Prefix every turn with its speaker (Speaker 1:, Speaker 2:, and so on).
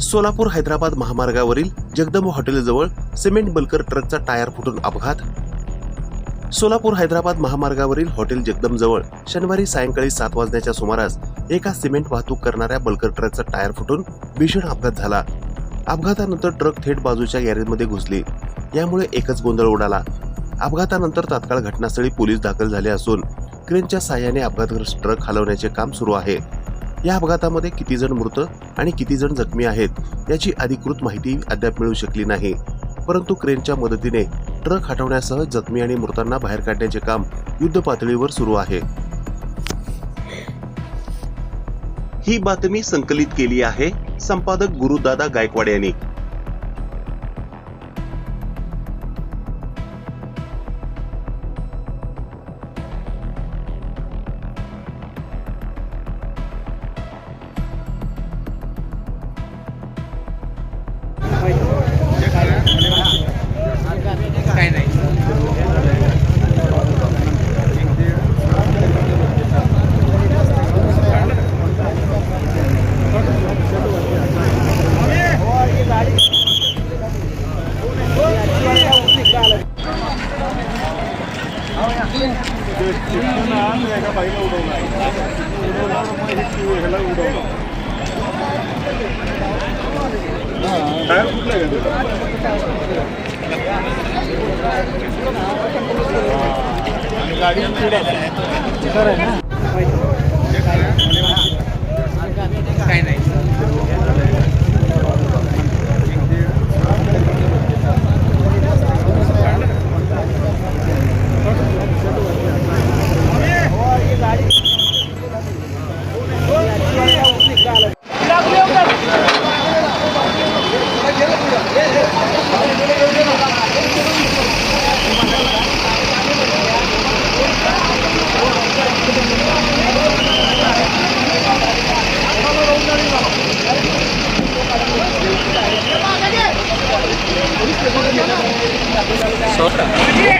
Speaker 1: सोलापूर हैदराबाद महामार्गावरील जगदंब हॉटेलजवळ cement bulker ट्रकचा टायर फुटून अपघात? सोलापूर हैदराबाद महामार्गावरील हॉटेल जगदंबजवळ शनिवारी सायंकाळी सात वाजण्याच्या सुमारास एका सिमेंट वाहतूक करणाऱ्या बल्कर ट्रकचा टायर फुटून भीषण अपघात झाला. अपघातानंतर ट्रक थेट बाजूच्या गॅरेजमध्ये घुसली. यामुळे एकच गोंधळ उडाला. अपघातानंतर तात्काळ घटनास्थळी पोलीस दाखल झाले असून क्रेनच्या साह्याने अपघातग्रस्त ट्रक हलवण्याचे काम सुरू आहे. या अपघातामध्ये किती जण मृत आणि किती जण जखमी आहेत याची अधिकृत माहिती अद्याप मिळू शकली नाही. परंतु क्रेनच्या मदतीने ट्रक हटवण्यासह जखमी आणि मृतांना बाहेर काढण्याचे काम युद्ध पातळीवर सुरू आहे. ही बातमी संकलित केली आहे संपादक गुरुदादा गायकवाड यांनी.
Speaker 2: काय नाही